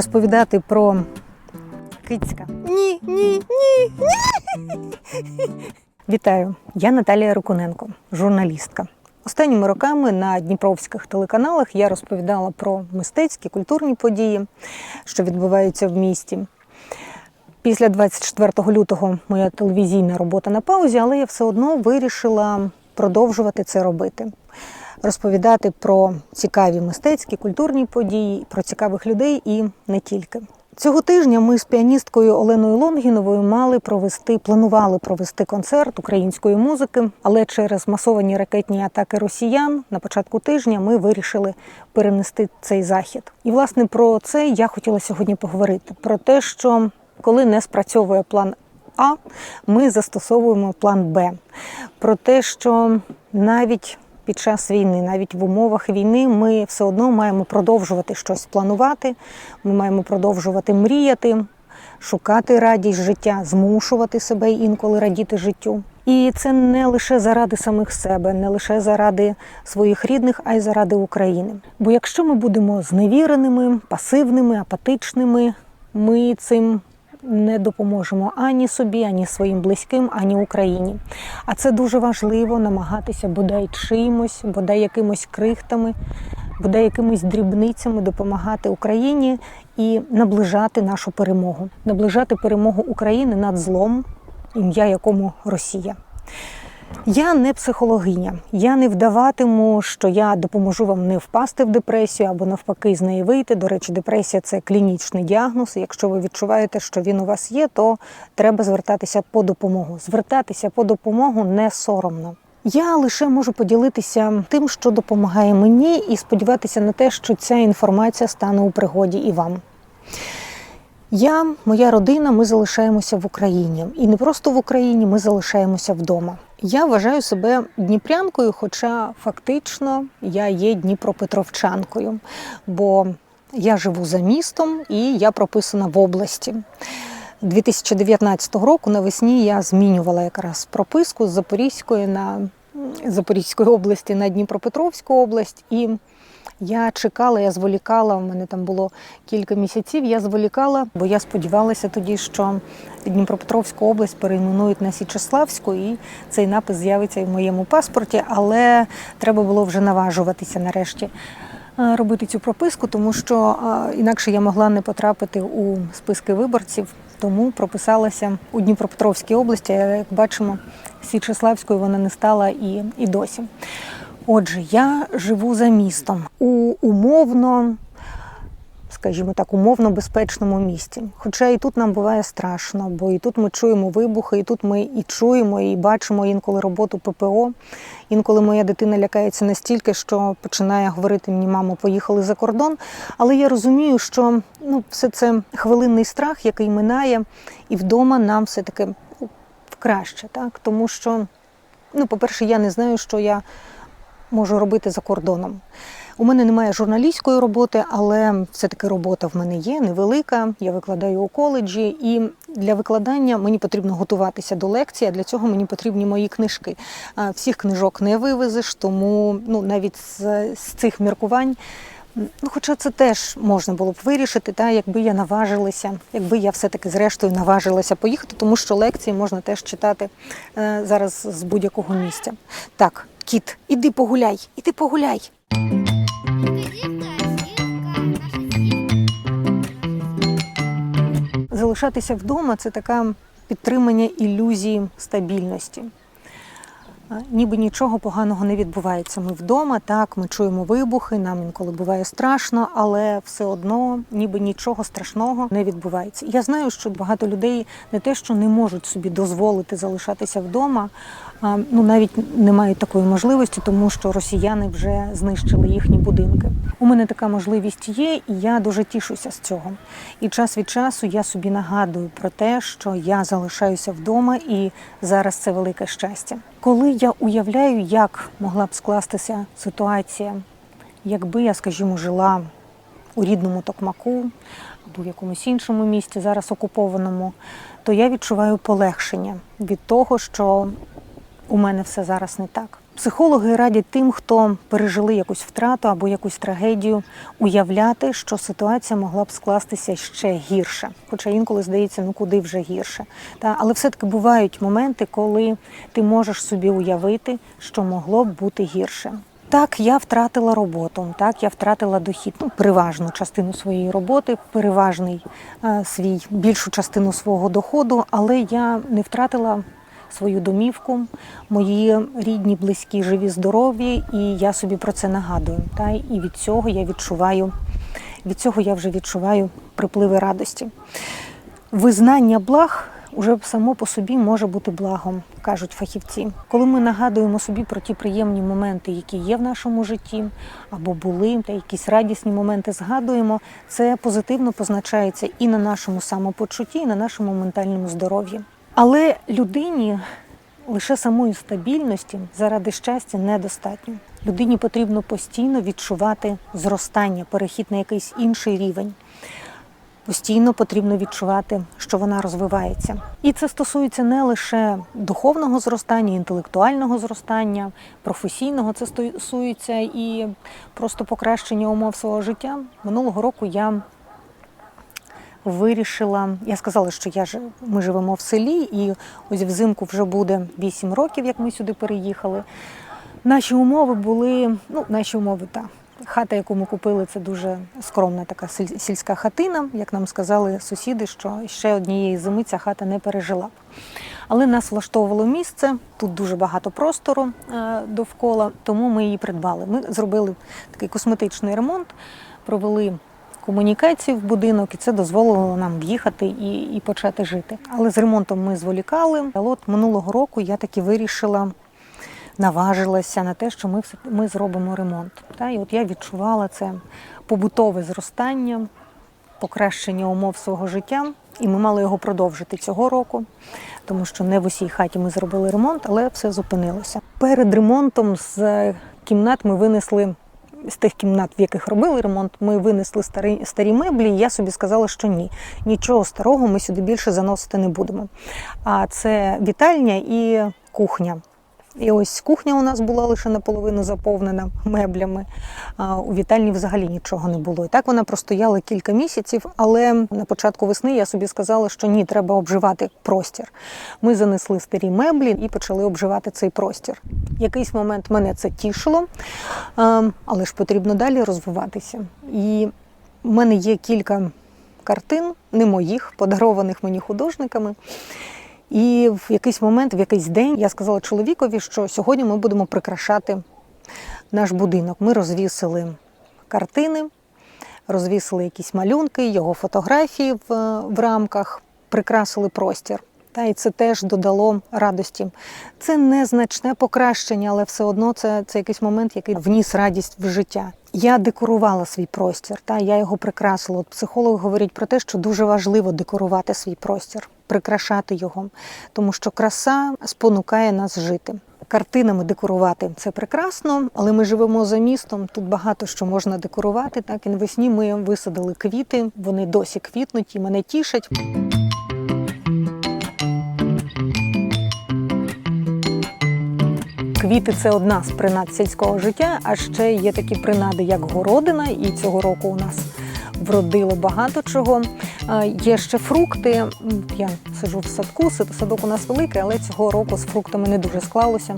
розповідати про кицька. Ні, ні, ні, ні. Вітаю! Я Наталія Рукуненко, журналістка. Останніми роками на дніпровських телеканалах я розповідала про мистецькі культурні події, що відбуваються в місті. Після 24 лютого моя телевізійна робота на паузі, але я все одно вирішила продовжувати це робити. Розповідати про цікаві мистецькі культурні події, про цікавих людей і не тільки. Цього тижня ми з піаністкою Оленою Лонгіновою мали провести, планували провести концерт української музики, але через масовані ракетні атаки росіян на початку тижня ми вирішили перенести цей захід. І власне про це я хотіла сьогодні поговорити: про те, що коли не спрацьовує план А, ми застосовуємо план Б. Про те, що навіть під час війни, навіть в умовах війни, ми все одно маємо продовжувати щось планувати. Ми маємо продовжувати мріяти, шукати радість життя, змушувати себе інколи радіти життю. І це не лише заради самих себе, не лише заради своїх рідних, а й заради України. Бо якщо ми будемо зневіреними, пасивними, апатичними, ми цим не допоможемо ані собі, ані своїм близьким, ані Україні. А це дуже важливо намагатися бодай чимось, бодай якимось крихтами, бодай якимись дрібницями допомагати Україні і наближати нашу перемогу, наближати перемогу України над злом, ім'я якому Росія. Я не психологиня. Я не вдаватиму, що я допоможу вам не впасти в депресію або навпаки з неї вийти. До речі, депресія це клінічний діагноз. Якщо ви відчуваєте, що він у вас є, то треба звертатися по допомогу. Звертатися по допомогу не соромно. Я лише можу поділитися тим, що допомагає мені, і сподіватися на те, що ця інформація стане у пригоді і вам. Я, моя родина, ми залишаємося в Україні. І не просто в Україні, ми залишаємося вдома. Я вважаю себе дніпрянкою, хоча фактично я є дніпропетровчанкою, бо я живу за містом і я прописана в області. 2019 року навесні я змінювала якраз прописку з Запорізької на Запорізької області на Дніпропетровську область. І я чекала, я зволікала. У мене там було кілька місяців. Я зволікала, бо я сподівалася тоді, що Дніпропетровську область перейменують на Січеславську, і цей напис з'явиться і в моєму паспорті. Але треба було вже наважуватися нарешті е, робити цю прописку, тому що е, інакше я могла не потрапити у списки виборців. Тому прописалася у Дніпропетровській області. Як бачимо, Січеславською вона не стала і, і досі. Отже, я живу за містом у умовно, скажімо так, умовно безпечному місті. Хоча і тут нам буває страшно, бо і тут ми чуємо вибухи, і тут ми і чуємо, і бачимо інколи роботу ППО. Інколи моя дитина лякається настільки, що починає говорити мені, мамо, поїхали за кордон. Але я розумію, що ну, все це хвилинний страх, який минає, і вдома нам все-таки ну, краще, так? Тому що, ну, по-перше, я не знаю, що я можу робити за кордоном. У мене немає журналістської роботи, але все-таки робота в мене є невелика. Я викладаю у коледжі, і для викладання мені потрібно готуватися до лекції. а Для цього мені потрібні мої книжки. Всіх книжок не вивезеш, тому ну навіть з, з цих міркувань. Ну, хоча це теж можна було б вирішити, та якби я наважилася, якби я все-таки зрештою наважилася поїхати, тому що лекції можна теж читати е, зараз з будь-якого місця. Так, кіт, іди погуляй, іди погуляй. Залишатися вдома це таке підтримання ілюзії стабільності. Ніби нічого поганого не відбувається. Ми вдома, так, ми чуємо вибухи, нам інколи буває страшно, але все одно ніби нічого страшного не відбувається. Я знаю, що багато людей не те, що не можуть собі дозволити залишатися вдома, ну навіть не мають такої можливості, тому що росіяни вже знищили їхні будинки. У мене така можливість є, і я дуже тішуся з цього. І час від часу я собі нагадую про те, що я залишаюся вдома, і зараз це велике щастя. Коли я уявляю, як могла б скластися ситуація, якби я, скажімо, жила у рідному Токмаку або в якомусь іншому місті, зараз окупованому, то я відчуваю полегшення від того, що у мене все зараз не так. Психологи радять тим, хто пережили якусь втрату або якусь трагедію, уявляти, що ситуація могла б скластися ще гірше. Хоча інколи здається, ну куди вже гірше. Та, але все-таки бувають моменти, коли ти можеш собі уявити, що могло б бути гірше. Так, я втратила роботу, так, я втратила дохід, ну, переважну частину своєї роботи, переважний е, свій більшу частину свого доходу, але я не втратила свою домівку, мої рідні, близькі, живі, здорові, і я собі про це нагадую. Та, і від цього я відчуваю, від цього я вже відчуваю припливи радості. Визнання благ уже само по собі може бути благом, кажуть фахівці. Коли ми нагадуємо собі про ті приємні моменти, які є в нашому житті, або були, та якісь радісні моменти згадуємо, це позитивно позначається і на нашому самопочутті, і на нашому ментальному здоров'ї. Але людині лише самої стабільності заради щастя недостатньо. Людині потрібно постійно відчувати зростання, перехід на якийсь інший рівень. Постійно потрібно відчувати, що вона розвивається. І це стосується не лише духовного зростання, інтелектуального зростання, професійного, це стосується і просто покращення умов свого життя. Минулого року я вирішила, я сказала, що я ж ми живемо в селі, і ось взимку вже буде 8 років, як ми сюди переїхали. Наші умови були, ну, наші умови так. Хата, яку ми купили, це дуже скромна така сільська хатина. Як нам сказали сусіди, що ще однієї зими ця хата не пережила. б. Але нас влаштовувало місце, тут дуже багато простору е, довкола, тому ми її придбали. Ми зробили такий косметичний ремонт, провели комунікації в будинок, і це дозволило нам в'їхати і, і почати жити. Але з ремонтом ми зволікали. Але от минулого року я таки вирішила наважилася на те, що ми ми зробимо ремонт. Та і от я відчувала це побутове зростання, покращення умов свого життя, і ми мали його продовжити цього року, тому що не в усій хаті ми зробили ремонт, але все зупинилося. Перед ремонтом з кімнат ми винесли. З тих кімнат, в яких робили ремонт, ми винесли старі, старі меблі, і я собі сказала, що ні, нічого старого ми сюди більше заносити не будемо. А це вітальня і кухня. І ось кухня у нас була лише наполовину заповнена меблями. А у вітальні взагалі нічого не було. І так вона простояла кілька місяців, але на початку весни я собі сказала, що ні, треба обживати простір. Ми занесли старі меблі і почали обживати цей простір. Якийсь момент мене це тішило, але ж потрібно далі розвиватися. І в мене є кілька картин, не моїх, подарованих мені художниками. І в якийсь момент, в якийсь день я сказала чоловікові, що сьогодні ми будемо прикрашати наш будинок. Ми розвісили картини, розвісили якісь малюнки, його фотографії в, в рамках, прикрасили простір. Та і це теж додало радості. Це незначне покращення, але все одно це, це якийсь момент, який вніс радість в життя. Я декорувала свій простір, та я його прикрасила. От психологи говорять про те, що дуже важливо декорувати свій простір, прикрашати його, тому що краса спонукає нас жити. Картинами декорувати це прекрасно, але ми живемо за містом. Тут багато що можна декорувати. Так і навесні ми висадили квіти, вони досі квітнуть і мене тішать. Квіти це одна з принад сільського життя, а ще є такі принади, як городина, і цього року у нас вродило багато чого. Є ще фрукти. Я сиджу в садку, садок у нас великий, але цього року з фруктами не дуже склалося.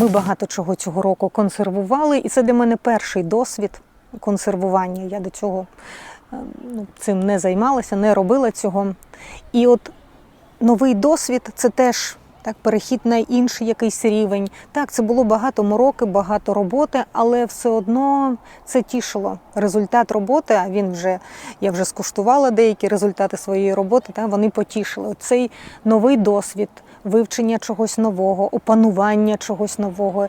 Ми багато чого цього року консервували, і це для мене перший досвід консервування. Я до цього е, ну, цим не займалася, не робила цього. І от новий досвід це теж так, перехід на інший якийсь рівень. Так, це було багато мороки, багато роботи, але все одно це тішило. Результат роботи, а він вже я вже скуштувала деякі результати своєї роботи, та вони потішили. Цей новий досвід. Вивчення чогось нового, опанування чогось нового,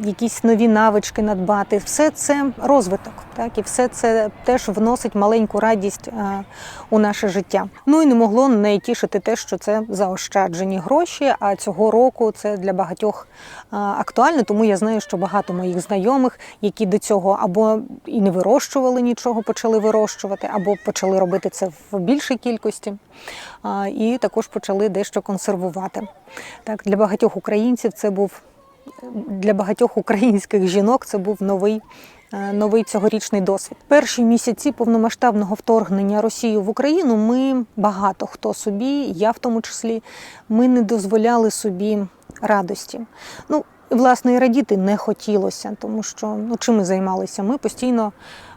якісь нові навички надбати. Все це розвиток, так і все це теж вносить маленьку радість у наше життя. Ну і не могло не тішити те, що це заощаджені гроші. А цього року це для багатьох актуально, тому я знаю, що багато моїх знайомих, які до цього або і не вирощували нічого, почали вирощувати, або почали робити це в більшій кількості, і також почали дещо консервувати. Так, для багатьох українців це був для багатьох українських жінок це був новий. е, Новий цьогорічний досвід. Перші місяці повномасштабного вторгнення Росії в Україну ми багато хто собі, я в тому числі, ми не дозволяли собі радості. Ну, власне, і радіти не хотілося, тому що ну, чим ми займалися? Ми постійно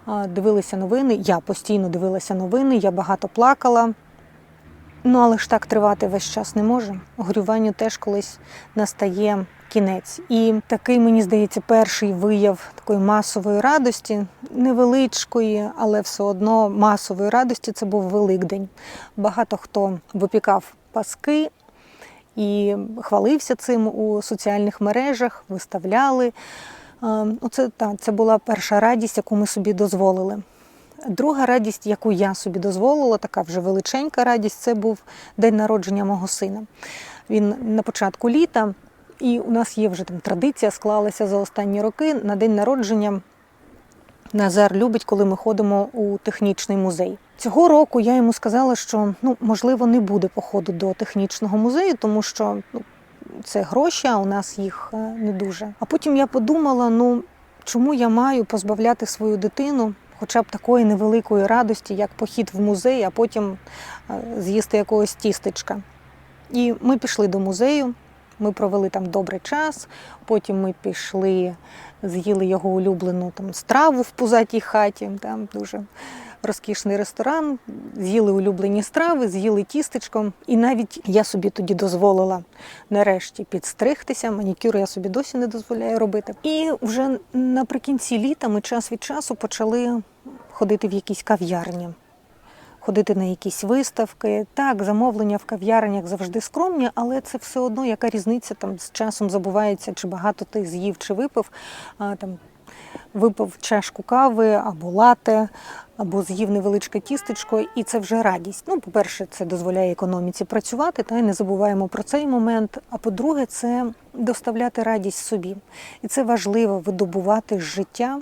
е, дивилися новини. Я постійно дивилася новини, я багато плакала. Ну, але ж так тривати весь час не може. Горюванню теж колись настає кінець. І такий, мені здається, перший вияв такої масової радості, невеличкої, але все одно масової радості це був Великдень. Багато хто випікав паски і хвалився цим у соціальних мережах, виставляли. Е, Оце та, це була перша радість, яку ми собі дозволили. Друга радість, яку я собі дозволила, така вже величенька радість, це був день народження мого сина. Він на початку літа, і у нас є вже там традиція, склалася за останні роки. На день народження Назар любить, коли ми ходимо у технічний музей. Цього року я йому сказала, що ну можливо не буде походу до технічного музею, тому що ну, це гроші, а у нас їх е, не дуже. А потім я подумала: ну чому я маю позбавляти свою дитину хоча б такої невеликої радості, як похід в музей, а потім е, з'їсти якогось тістечка. І ми пішли до музею, ми провели там добрий час, потім ми пішли, з'їли його улюблену там страву в пузатій хаті, там дуже розкішний ресторан, з'їли улюблені страви, з'їли тістечко. І навіть я собі тоді дозволила нарешті підстригтися. Манікюр я собі досі не дозволяю робити. І вже наприкінці літа ми час від часу почали ходити в якісь кав'ярні. Ходити на якісь виставки. Так, замовлення в кав'ярнях завжди скромні, але це все одно яка різниця там з часом забувається, чи багато ти з'їв, чи випив. А, там, випив чашку кави або лате, або з'їв невеличке тістечко, і це вже радість. Ну, по-перше, це дозволяє економіці працювати, та й не забуваємо про цей момент. А по-друге, це доставляти радість собі. І це важливо видобувати життя.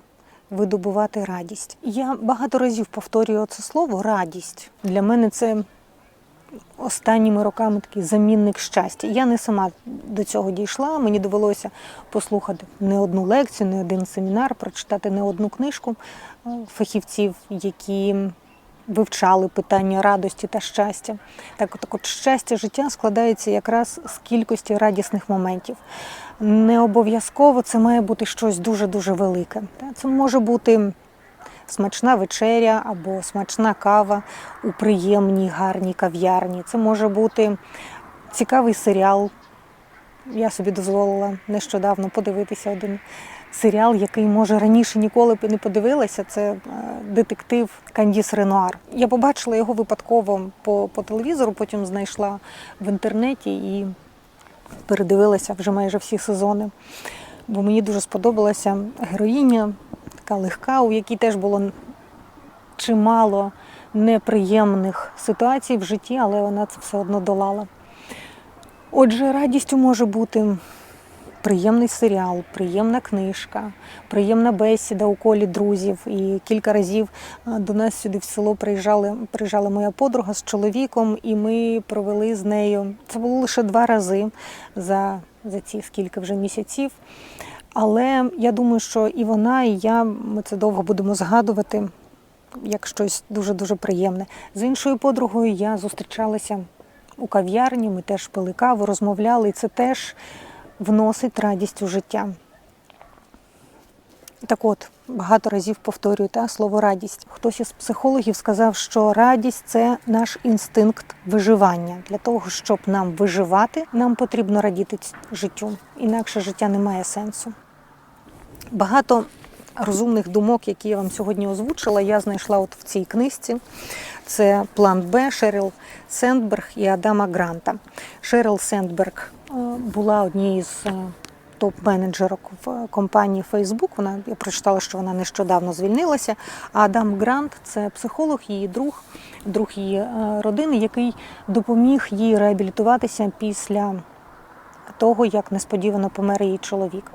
Видобувати радість. Я багато разів повторюю це слово радість. Для мене це останніми роками такий замінник щастя. Я не сама до цього дійшла. Мені довелося послухати не одну лекцію, не один семінар, прочитати не одну книжку е, фахівців, які вивчали питання радості та щастя. Так, так от щастя життя складається якраз з кількості радісних моментів. Не обов'язково це має бути щось дуже-дуже велике. Це може бути смачна вечеря або смачна кава у приємній, гарній кав'ярні. Це може бути цікавий серіал. Я собі дозволила нещодавно подивитися один серіал, який, може, раніше ніколи б не подивилася. Це е, детектив Кандіс Ренуар. Я побачила його випадково по, по телевізору, потім знайшла в інтернеті і передивилася вже майже всі сезони. Бо мені дуже сподобалася героїня, така легка, у якій теж було чимало неприємних ситуацій в житті, але вона це все одно долала. Отже, радістю може бути приємний серіал, приємна книжка, приємна бесіда у колі друзів. І кілька разів до нас сюди в село приїжджали, приїжджала моя подруга з чоловіком, і ми провели з нею. Це було лише два рази за, за ці скільки вже місяців. Але я думаю, що і вона, і я ми це довго будемо згадувати як щось дуже-дуже приємне. З іншою подругою я зустрічалася у кав'ярні, ми теж пили каву, розмовляли, і це теж вносить радість у життя. Так от, багато разів повторюю та, слово радість. Хтось із психологів сказав, що радість це наш інстинкт виживання. Для того, щоб нам виживати, нам потрібно радіти життю. Інакше життя не має сенсу. Багато розумних думок, які я вам сьогодні озвучила, я знайшла от в цій книжці. Це план Б Шеріл Сендберг і Адама Гранта. Шеріл Сендберг е, була однією з е, топ-менеджерок в компанії Facebook. Вона я прочитала, що вона нещодавно звільнилася. Адам Грант це психолог, її друг, друг її е, родини, який допоміг їй реабілітуватися після того, як несподівано помер її чоловік.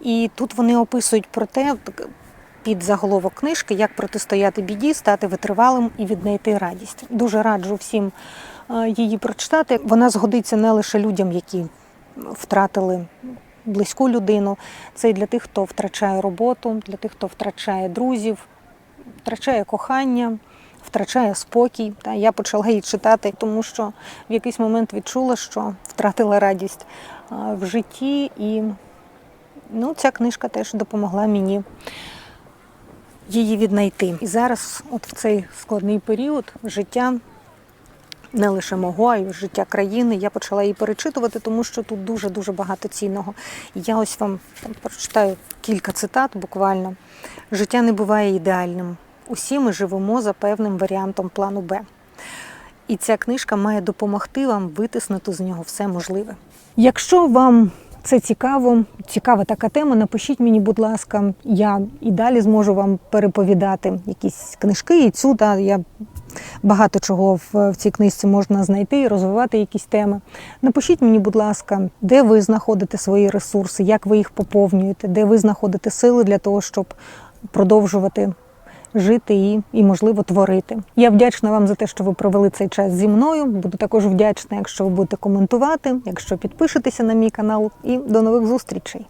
І тут вони описують про те, під заголовок книжки, як протистояти біді, стати витривалим і віднайти радість. Дуже раджу всім е, її прочитати. Вона згодиться не лише людям, які втратили близьку людину. Це і для тих, хто втрачає роботу, для тих, хто втрачає друзів, втрачає кохання, втрачає спокій. Та я почала її читати, тому що в якийсь момент відчула, що втратила радість в житті, і ну, ця книжка теж допомогла мені її віднайти. І зараз, от в цей складний період життя. Не лише мого, а й життя країни. Я почала її перечитувати, тому що тут дуже дуже багато цінного. Я ось вам там прочитаю кілька цитат буквально. Життя не буває ідеальним. Усі ми живемо за певним варіантом плану Б. І ця книжка має допомогти вам витиснути з нього все можливе. Якщо вам це цікаво, цікава така тема, напишіть мені, будь ласка, я і далі зможу вам переповідати якісь книжки, і цю та я багато чого в, цій книжці можна знайти і розвивати якісь теми. Напишіть мені, будь ласка, де ви знаходите свої ресурси, як ви їх поповнюєте, де ви знаходите сили для того, щоб продовжувати жити і, і, можливо, творити. Я вдячна вам за те, що ви провели цей час зі мною. Буду також вдячна, якщо ви будете коментувати, якщо підпишетеся на мій канал. І до нових зустрічей.